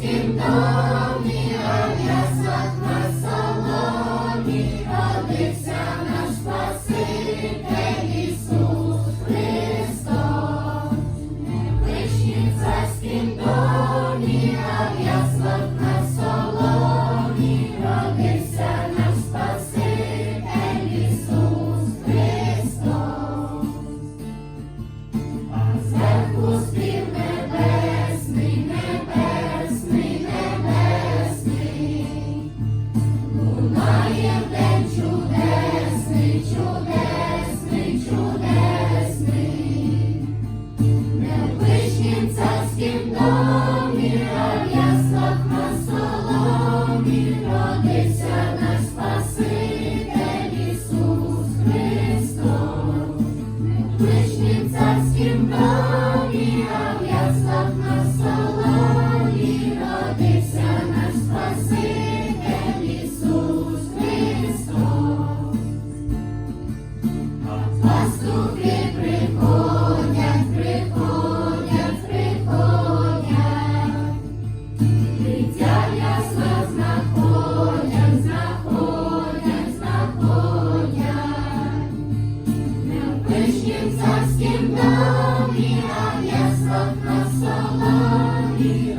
sin Твоїм царським домі, а в яслах на соломі родився наш Спаситель Ісус Христос. В ближнім царським домі, а в яслах на соломі родився наш Спаситель Ісус Христос. царским домі, а в яслах на соломі,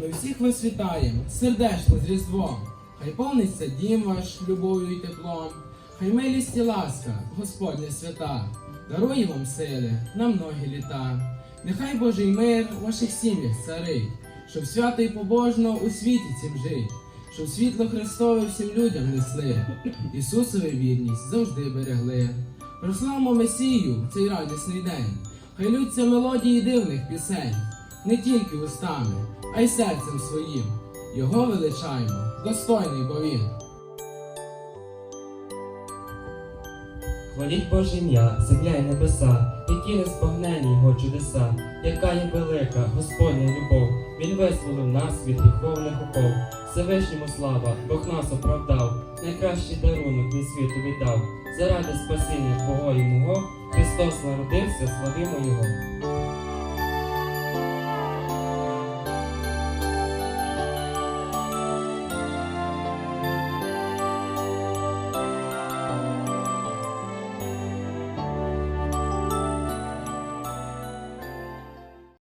Ми всіх вас вітаємо, сердечно з Різдвом. Хай повниться дім ваш любов'ю і теплом. Хай милість і ласка, Господня свята, дарує вам сили на многі літа. Нехай Божий мир у ваших сім'ях царить, щоб свято і побожно у світі цім жить, щоб світло Христове всім людям несли, Ісусові вірність завжди берегли. Прославимо Месію в цей радісний день, хай лються мелодії дивних пісень, не тільки устами, а й серцем своїм. Його величаємо, достойний бо він. Хваліть Боже ім'я, земля і небеса, які незбагнені його чудеса, яка є велика Господня любов. Він визволив нас від гріховних оков. Всевишньому слава, Бог нас оправдав, найкращий дарунок він світу віддав. Заради спасіння Твого і мого, Христос народився, славімо Його.